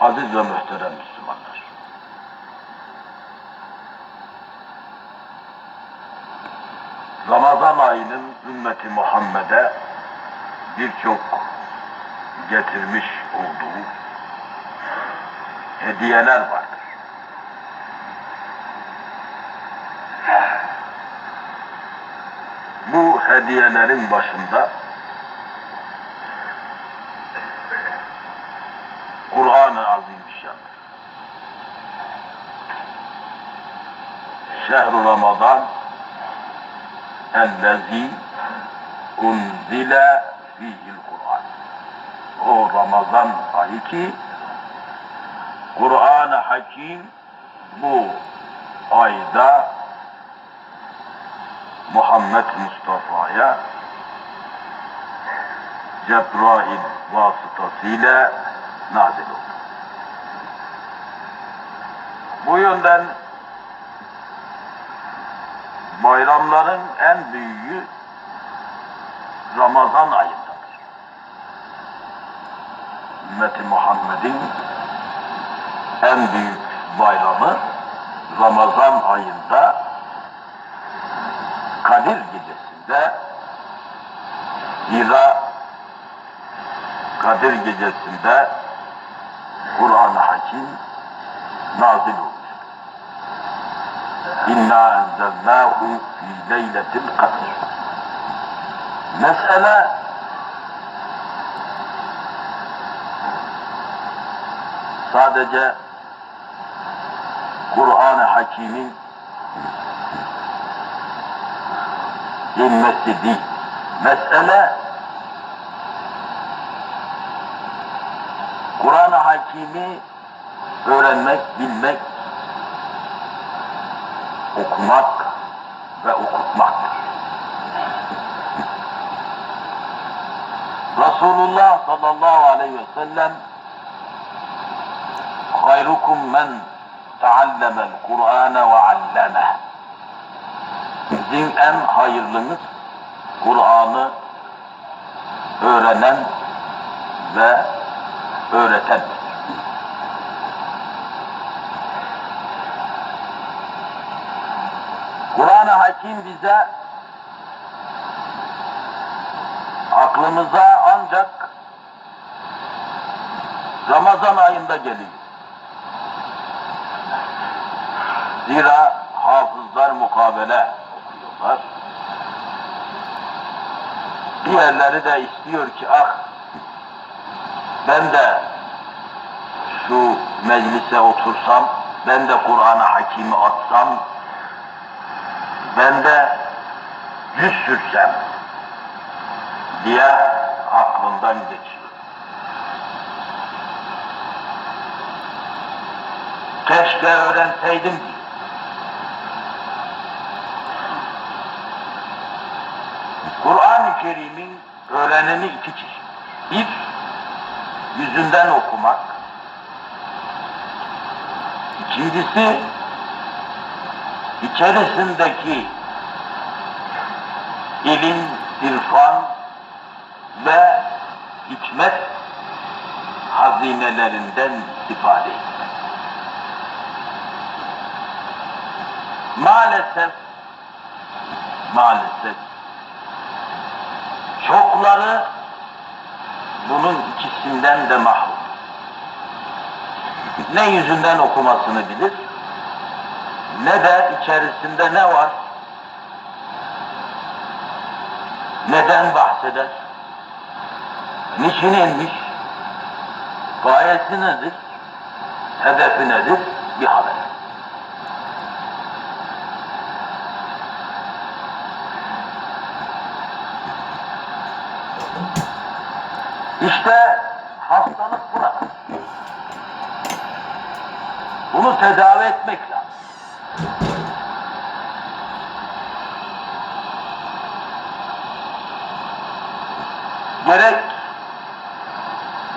Aziz ve muhterem Müslümanlar. Ramazan ayının ümmeti Muhammed'e birçok getirmiş olduğu hediyeler vardır. Bu hediyelerin başında Kur'an-ı Azimüşşan'dır. Şehr-i Ramazan ellezî unzile fîhil Kur'an. O Ramazan ayı ki Kur'an-ı Hakim bu ayda Muhammed Mustafa'ya Cebrail vasıtasıyla nazil oldu. Bu yönden bayramların en büyüğü Ramazan ayındadır. Ümmeti Muhammed'in en büyük bayramı Ramazan ayında Kadir gecesinde zira Kadir gecesinde Kur'an-ı Hakim nazil olmuş. İnna enzelnâhu fî leyletil kadir. Mesele sadece Kur'an-ı Hakim'in inmesi değil. Mesele Kur'an-ı Hakim'i öğrenmek, bilmek, okumak ve okutmaktır. Resulullah sallallahu aleyhi ve sellem hayrukum men teallemel Kur'ane ve alleme Sizin en hayırlınız Kur'an'ı öğrenen ve öğreten. Kur'an-ı Hakim bize aklımıza ancak Ramazan ayında geliyor. Zira hafızlar mukabele okuyorlar. Diğerleri de istiyor ki ah ben de şu meclise otursam, ben de Kur'an-ı Hakim'i atsam, ben de yüz sürsem diye aklından geçiyor. Keşke öğrenseydim diyor. Kur'an-ı Kerim'in öğreneni iki çeşit. Bir, yüzünden okumak. İkincisi, içerisindeki ilim, irfan ve hikmet hazinelerinden istifade etmek. Maalesef, maalesef çokları bunun ikisinden de mahrum. Ne yüzünden okumasını bilir, ne de içerisinde ne var, neden bahseder, niçin inmiş, gayesi nedir, hedefi nedir? Bir haber. İşte hastalık burada. Bunu tedavi etmek lazım. Gerek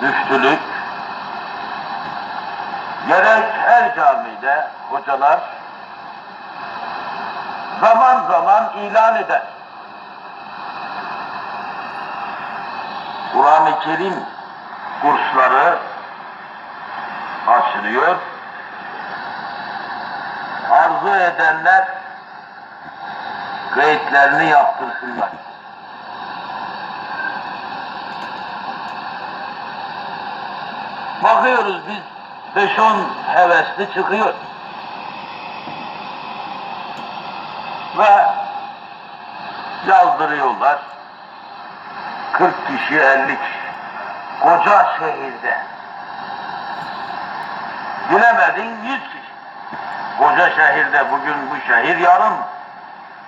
müftülük, gerek her camide hocalar zaman zaman ilan eder. Kur'an-ı Kerim kursları açılıyor. Arzu edenler kayıtlarını yaptırsınlar. Bakıyoruz biz 5-10 hevesli çıkıyor. Ve yazdırıyorlar. 40 kişi 50 kişi. Koca şehirde. Bilemedin 100 kişi. Koca şehirde bugün bu şehir yarım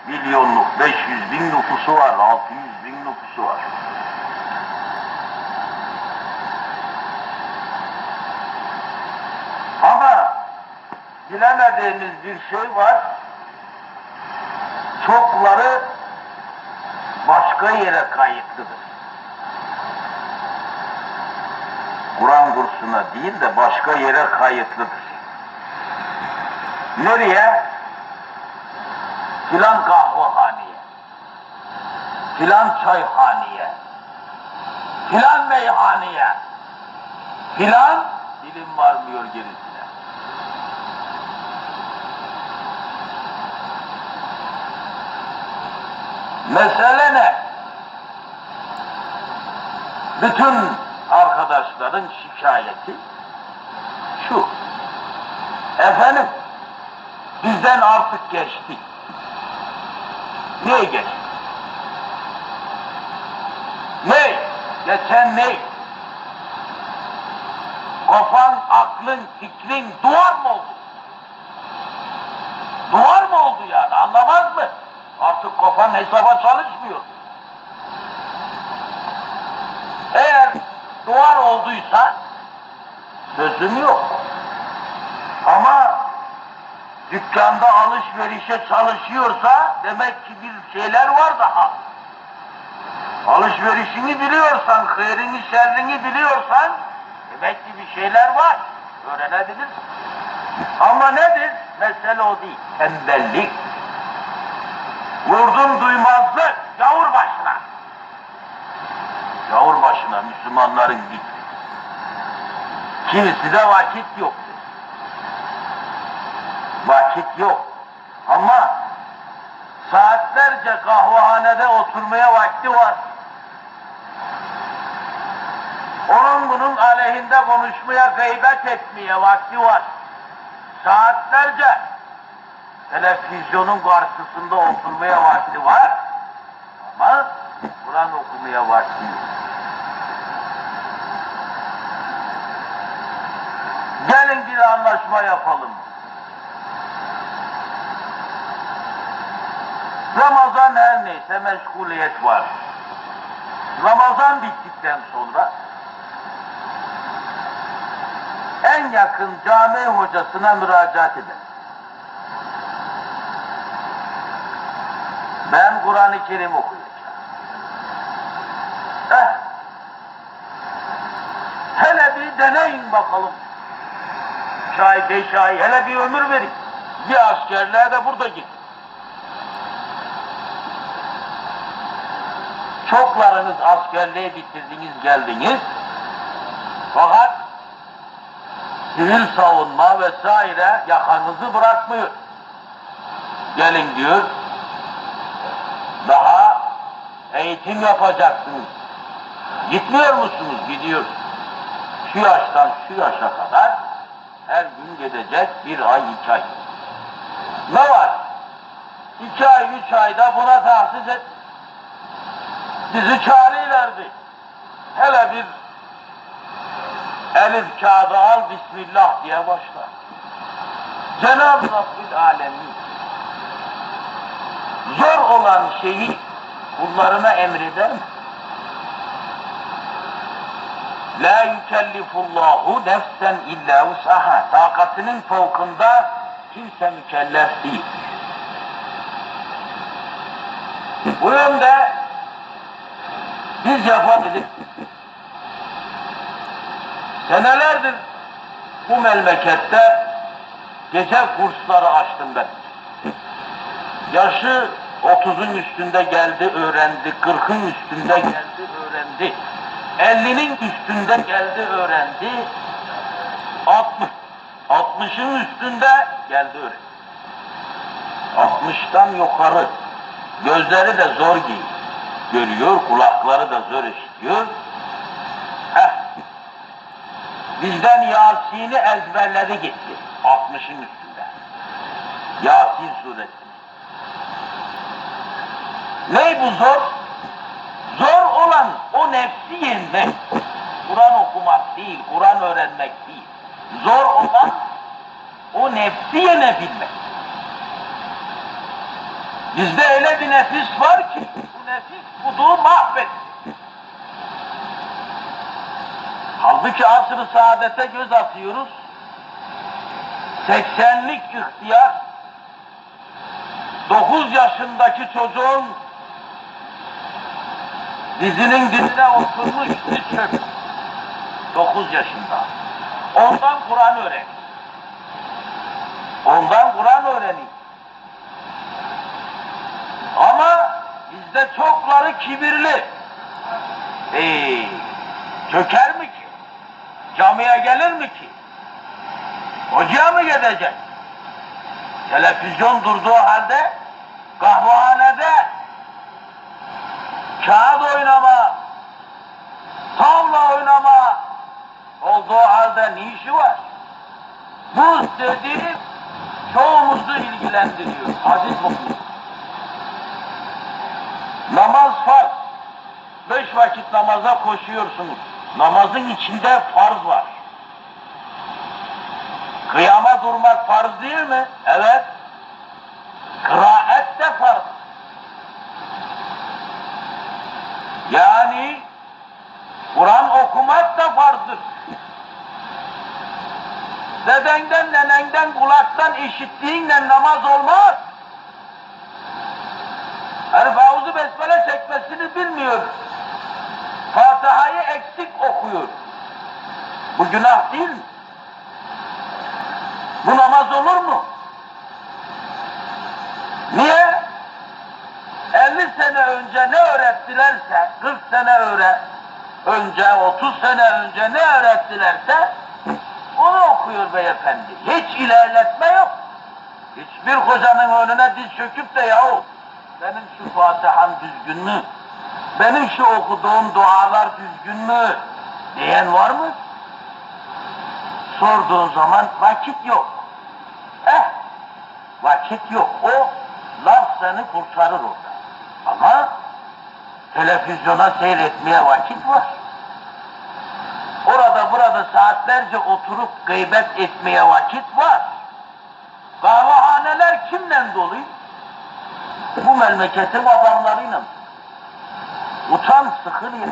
milyonluk 500 bin nüfusu var, 600 bin nüfusu var. Ama bilemediğimiz bir şey var. Çokları başka yere kayıtlıdır. Kur'an kursuna değil de başka yere kayıtlıdır. Nereye? Filan kahvehaneye, filan çayhaneye, filan meyhaneye, filan dilim varmıyor gerisine. Mesele ne? Bütün arkadaşların şikayeti şu. Efendim, bizden artık geçti. Niye geçti? Ne? Geçen ne? Kafan, aklın, fikrin duvar mı oldu? Duvar mı oldu yani? Anlamaz mı? Artık kafan hesaba çalışmıyor. Eğer duvar olduysa sözüm yok. Ama dükkanda alışverişe çalışıyorsa demek ki bir şeyler var daha. Alışverişini biliyorsan, hayrini şerrini biliyorsan demek ki bir şeyler var. Öğrenebilirsin. Ama nedir? Mesele o değil. Tembellik. Vurdum duymazlık. Yavur başına. Yavur başına Müslümanların gitti. Kimisi de vakit yok. Vakit yok. Ama saatlerce kahvehanede oturmaya vakti var. Onun bunun aleyhinde konuşmaya, gıybet etmeye vakti var. Saatlerce televizyonun karşısında oturmaya vakti var. Ama Kur'an okumaya vakti yok. Gelin bir anlaşma yapalım. Ramazan her neyse meşguliyet var. Ramazan bittikten sonra en yakın cami hocasına müracaat eder. Ben Kur'an-ı Kerim okuyacağım. Eh, hele bir deneyin bakalım. Beş ay, hele bir ömür verin. Bir askerliğe de burada git. Çoklarınız askerliği bitirdiniz, geldiniz. Fakat sivil savunma vesaire yakanızı bırakmıyor. Gelin diyor, daha eğitim yapacaksınız. Gitmiyor musunuz? Gidiyor. Şu yaştan şu yaşa kadar her gün gidecek bir ay, iki ay. Ne var? İki ay, üç ayda buna tahsis et. Bizi çağırıyorlardı. Hele bir elif kağıdı al, Bismillah diye başla. Cenab-ı Rabbil Alemin zor olan şeyi kullarına emreder mi? La yükellifullahu nefsen illa usaha. Takatının fevkında kimse mükellef değil. Bu yönde biz yapabiliriz. Senelerdir bu memlekette gece kursları açtım ben. Yaşı 30'un üstünde geldi öğrendi, 40'ın üstünde geldi öğrendi. 50'nin üstünde geldi öğrendi. 60 60'ın üstünde geldi öyle. 60'tan yukarı. Gözleri de zor giy. Görüyor, kulakları da zor işitiyor. Heh. Bizden Yasin'i ezberledi gitti. 60'ın üstünde. Yasin suresi. Ne bu zor? Zor olan o nefsi yenmek. Kur'an okumak değil, Kur'an öğrenmek değil. Zor olan o nefsi yenebilmek. Bizde öyle bir nefis var ki bu nefis kuduğu mahvetti. Halbuki asr-ı saadete göz atıyoruz. 80'lik ihtiyar 9 yaşındaki çocuğun dizinin dibine oturmuş diz çökmüş. 9 yaşında. Ondan Kur'an öğren. Ondan Kur'an öğrenin. Ama bizde çokları kibirli. Ee, çöker mi ki? Camiye gelir mi ki? Hocaya mı gidecek? Televizyon durduğu halde kahvehanede kağıt oynama, tavla oynama olduğu halde ne işi var? Bu dediğim çoğumuzu ilgilendiriyor. Aziz muhtemelen. Namaz farz. Beş vakit namaza koşuyorsunuz. Namazın içinde farz var. Kıyama durmak farz değil mi? Evet. Kıraat de farz. Yani Kur'an okumak da farzdır. Dedenden, nenenden, kulaktan işittiğinle namaz olmaz. Herif Auzu Besmele çekmesini bilmiyor. Fatiha'yı eksik okuyor. Bu günah değil mi? Bu namaz olur mu? Niye? 50 sene önce ne öğrettilerse, 40 sene öğret, önce, 30 sene önce ne öğrettilerse okuyor beyefendi. Hiç ilerletme yok. Hiçbir hocanın önüne diz çöküp de yahu benim şu Fatiha'm düzgün mü? Benim şu okuduğum dualar düzgün mü? Diyen var mı? Sorduğun zaman vakit yok. Eh, vakit yok. O laf seni kurtarır orada. Ama televizyona seyretmeye vakit var. Orada burada saatlerce oturup gıybet etmeye vakit var. Kahvehaneler kimle dolu? Bu memleketin adamlarıyla. Utan sıkıl ya.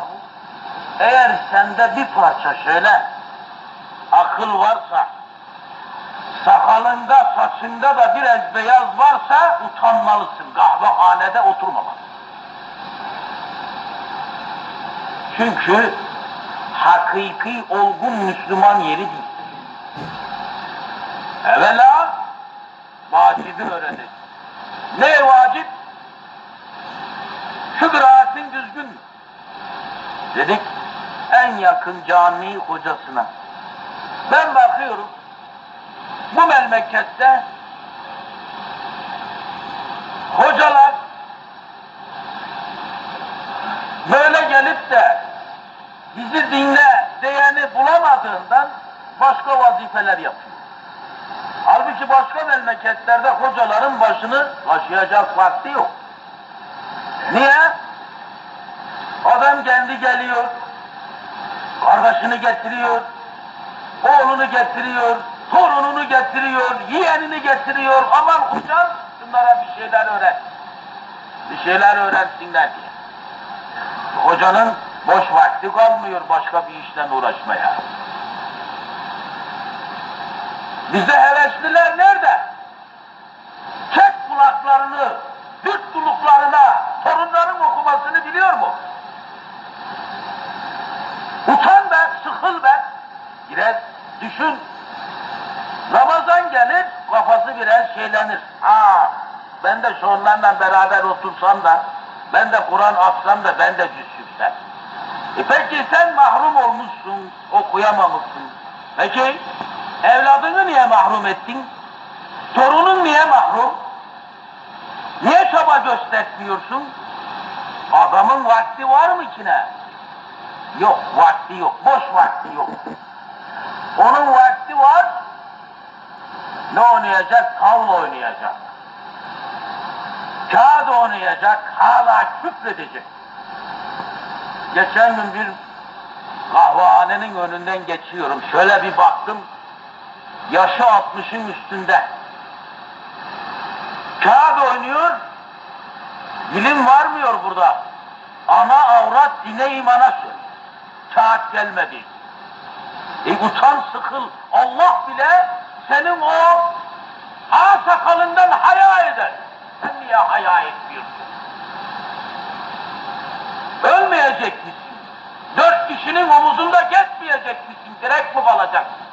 Eğer sende bir parça şöyle akıl varsa, sakalında, saçında da biraz beyaz varsa utanmalısın. Kahvehanede oturmamalısın. Çünkü hakiki olgun Müslüman yeri değil. Evvela vacibi öğrenir. Ne vacip? Şu kıraatin düzgün? Dedik en yakın cami hocasına. Ben bakıyorum bu memlekette hocalar böyle gelip de bizi dinle diyeni bulamadığından başka vazifeler yapıyor. Halbuki başka memleketlerde hocaların başını taşıyacak vakti yok. Niye? Adam kendi geliyor, kardeşini getiriyor, oğlunu getiriyor, torununu getiriyor, yeğenini getiriyor. Aman hocam bunlara bir şeyler öğret. Bir şeyler öğretsinler diye. Hocanın boş vakti kalmıyor başka bir işle uğraşmaya. Bizde hevesliler nerede? Çek kulaklarını, Türk tuluklarına, torunların okumasını biliyor mu? Utan be, sıkıl be. Biraz düşün. Ramazan gelir, kafası biraz şeylenir. Aa, ben de şu onlarla beraber otursam da, ben de Kur'an atsam da ben de cüssüksem. E peki sen mahrum olmuşsun, okuyamamışsın. Peki, Evladını niye mahrum ettin? Torunun niye mahrum? Niye çaba göstermiyorsun? Adamın vakti var mı ki ne? Yok, vakti yok. Boş vakti yok. Onun vakti var. Ne oynayacak? Tavla oynayacak. Kağıt oynayacak. Hala küfredecek. Geçen gün bir kahvehanenin önünden geçiyorum. Şöyle bir baktım. Yaşı 60'ın üstünde. Kağıt oynuyor. Dilim varmıyor burada. Ana avrat dine imana söyle. Kağıt gelmedi. E utan sıkıl. Allah bile senin o ha sakalından haya eder. Sen niye haya etmiyorsun? Ölmeyecek misin? Dört kişinin omuzunda geçmeyecek misin? Direkt mi kalacaksın?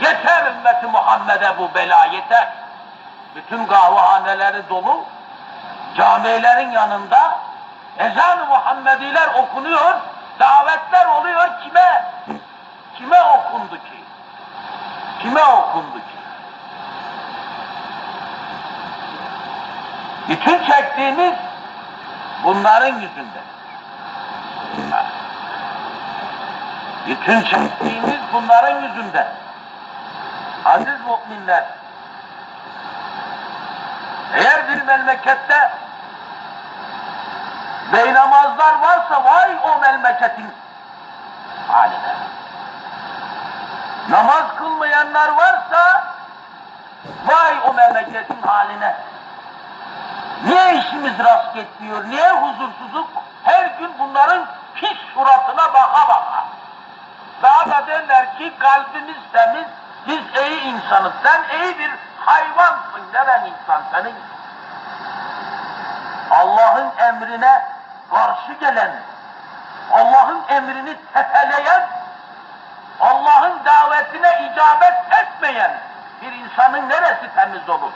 Yeter ümmeti Muhammed'e bu bela yeter. Bütün kahvehaneleri dolu. Camilerin yanında ezan-ı Muhammediler okunuyor. Davetler oluyor kime? Kime okundu ki? Kime okundu ki? Bütün çektiğimiz bunların yüzünden. Bütün çektiğimiz bunların yüzünden. Aziz müminler, eğer bir memlekette beynamazlar varsa vay o memleketin haline. Namaz kılmayanlar varsa vay o memleketin haline. Niye işimiz rast gitmiyor? Niye huzursuzluk? Her gün bunların pis suratına baka baka. Daha da derler ki kalbimiz temiz, biz iyi insanız. Sen iyi bir hayvansın. Neren insan senin? Allah'ın emrine karşı gelen, Allah'ın emrini tepeleyen, Allah'ın davetine icabet etmeyen bir insanın neresi temiz olur?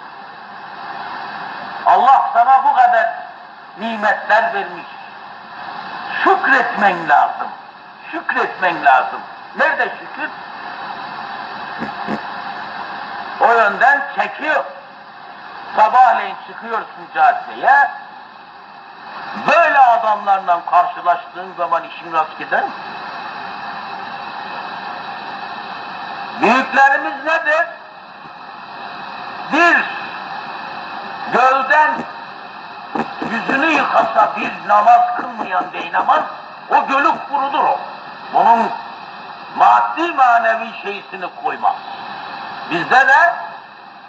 Allah sana bu kadar nimetler vermiş. Şükretmen lazım. Şükretmen lazım. Nerede şükür? O yönden çekiyor. Sabahleyin çıkıyorsun caddeye. Böyle adamlarla karşılaştığın zaman işin rast gider mi? Büyüklerimiz nedir? Bir gölden yüzünü yıkasa bir namaz kılmayan beynamaz, o gölü kurudur o. Bunun maddi manevi şeysini koymaz. Bizde de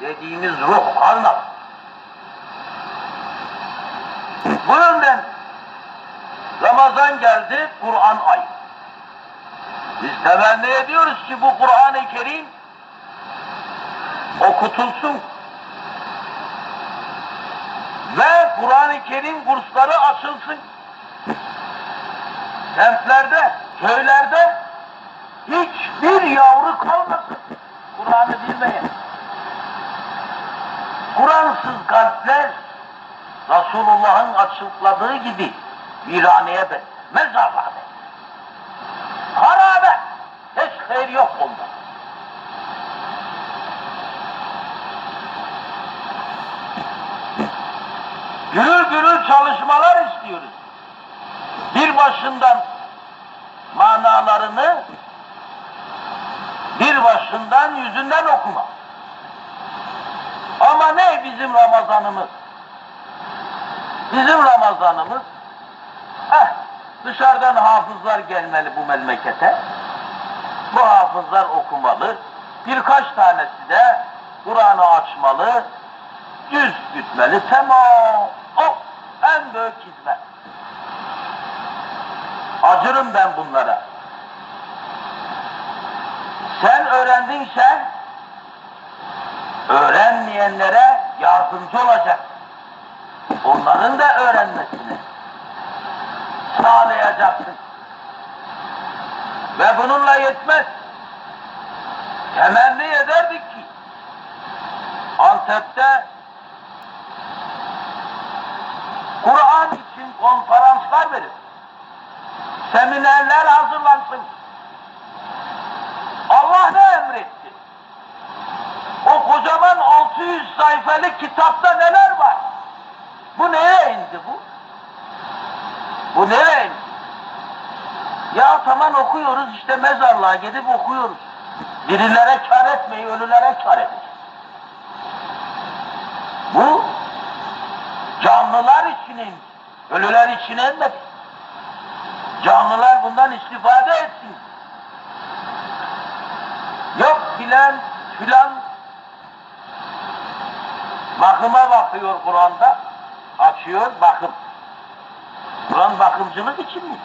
dediğimiz ruh kalmaz. Bu yönden Ramazan geldi, Kur'an ayı. Biz temenni ediyoruz ki bu Kur'an-ı Kerim okutulsun. Ve Kur'an-ı Kerim kursları açılsın. Kentlerde, köylerde hiçbir yavru kalmasın. Kur'an'ı bilmeyen. Kur'ansız kalpler Resulullah'ın açıkladığı gibi viraneye ben, mezarlığa ben. Harabe, hiç hayır yok onda. Gürül gürül çalışmalar istiyoruz. Bir başından manalarını başından yüzünden okuma. Ama ne bizim Ramazanımız? Bizim Ramazanımız eh, dışarıdan hafızlar gelmeli bu memlekete. Bu hafızlar okumalı. Birkaç tanesi de Kur'an'ı açmalı, yüz gütmeli. Tamam. O en büyük hizmet. Acırım ben bunlara. Sen öğrendin sen, öğrenmeyenlere yardımcı olacak. Onların da öğrenmesini sağlayacaksın. Ve bununla yetmez. Temenni ederdik ki Antep'te Kur'an için konferanslar verir. Seminerler hazırlansın. Allah ne emretti? O kocaman 600 sayfalık kitapta neler var? Bu neye indi bu? Bu neye indi? Ya tamam okuyoruz işte mezarlığa gidip okuyoruz. Dirilere kar etmeyi, ölülere kar edecek. Bu canlılar için indi. Ölüler için inmedi. Canlılar bundan istifade etsin. Yok filan filan bakıma bakıyor Kur'an'da. Açıyor bakım. Kur'an bakımcılık için mi?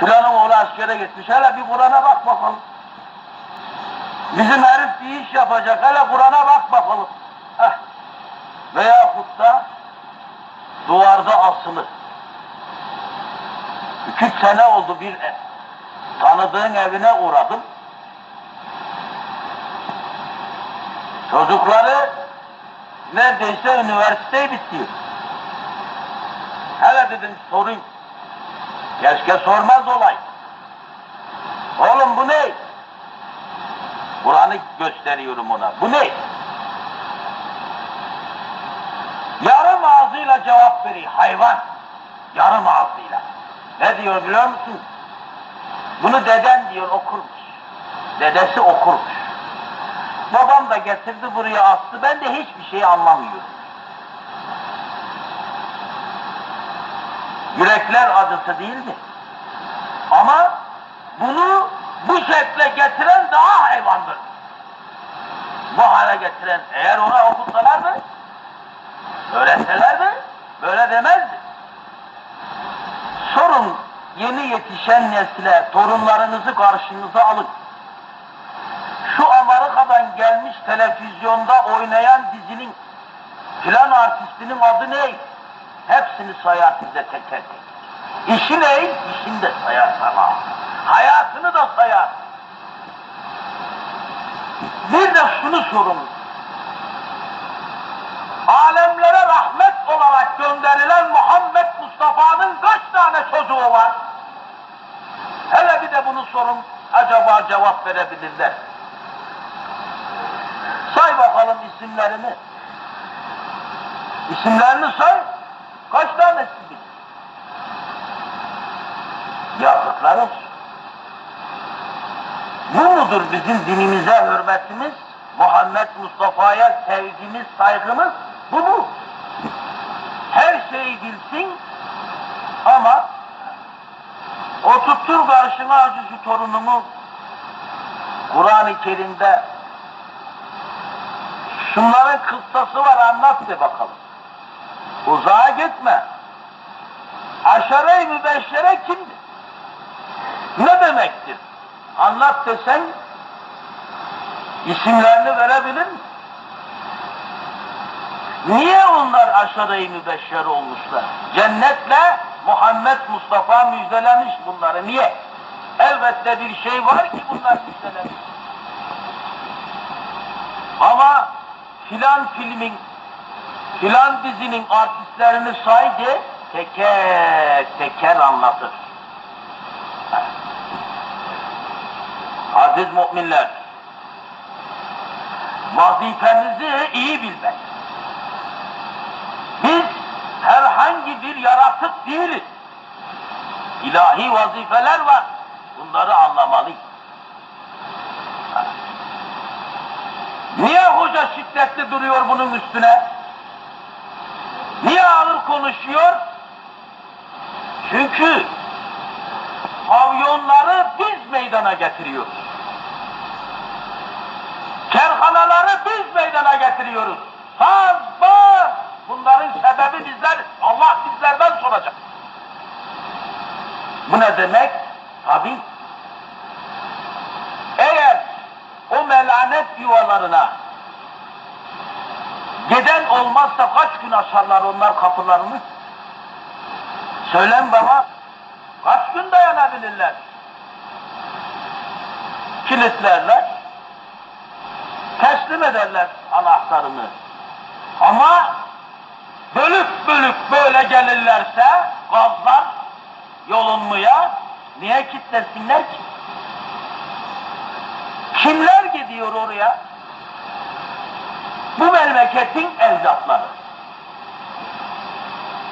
Filanın oğlu askere gitmiş. Hele bir Kur'an'a bak bakalım. Bizim herif bir iş yapacak. Hele Kur'an'a bak bakalım. Heh. Veyahut da duvarda asılı. İki sene oldu bir ev. Tanıdığın evine uğradım. Çocukları neredeyse üniversiteyi bitiyor. Hele dedim sorayım. Keşke sormaz olay. Oğlum bu ne? Kur'an'ı gösteriyorum ona. Bu ne? Yarım ağzıyla cevap veriyor hayvan. Yarım ağzıyla. Ne diyor biliyor musun? Bunu deden diyor okurmuş. Dedesi okurmuş. Babam da getirdi buraya astı. Ben de hiçbir şey anlamıyorum. Yürekler acısı değil mi? Ama bunu bu şekle getiren daha hayvandır. Bu hale getiren eğer ona okutsalardı, öğretselerdi böyle demezdi. Sorun yeni yetişen nesile torunlarınızı karşınıza alın. Şu Amerika'dan gelmiş televizyonda oynayan dizinin filan artistinin adı ne? Hepsini sayar size teker tek. İşi ne? İşini de sayar sana. Hayatını da sayar. Bir de şunu sorun. Alemlere rahmet olarak gönderilen Muhammed Mustafa'nın kaç tane çocuğu var? Hele bir de bunu sorun. Acaba cevap verebilirler. Say bakalım isimlerini. İsimlerini say. Kaç tanesi bilir? Yazıklar. Bu mudur bizim dinimize hürmetimiz? Muhammed Mustafa'ya sevgimiz, saygımız? Bu mu? Her şeyi bilsin ama oturttur karşına acı şu torunumu Kur'an-ı Kerim'de şunların kıssası var anlat de bakalım. Uzağa gitme. Aşere-i mübeşşere kimdir? Ne demektir? Anlat desen isimlerini verebilir misin? Niye onlar aşere-i mübeşşer olmuşlar? Cennetle Muhammed Mustafa müjdelemiş bunları. Niye? Elbette bir şey var ki bunlar müjdelemiş. Ama filan filmin, filan dizinin artistlerini saydı, teker teker anlatır. Aziz müminler, vazifemizi iyi bilmek. Biz herhangi bir yaratık değiliz. İlahi vazifeler var. Bunları anlamalıyız. Niye hoca şiddetli duruyor bunun üstüne? Niye ağır konuşuyor? Çünkü pavyonları biz meydana getiriyoruz. Kerhanaları biz meydana getiriyoruz. Saz, bağ, bunların sebebi bizler, Allah bizlerden soracak. Bu ne demek? Tabi. Eğer o melanet yuvalarına giden olmazsa kaç gün açarlar onlar kapılarını? Söylen bana, kaç gün dayanabilirler? Kilitlerler, teslim ederler anahtarını. Ama bölüp bölüp böyle gelirlerse gazlar yolunmaya niye kitlesinler ki? Kimler gidiyor oraya? Bu memleketin evlatları.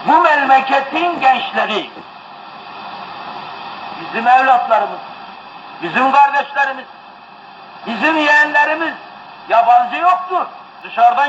Bu memleketin gençleri. Bizim evlatlarımız. Bizim kardeşlerimiz. Bizim yeğenlerimiz. Yabancı yoktur. Dışarıdan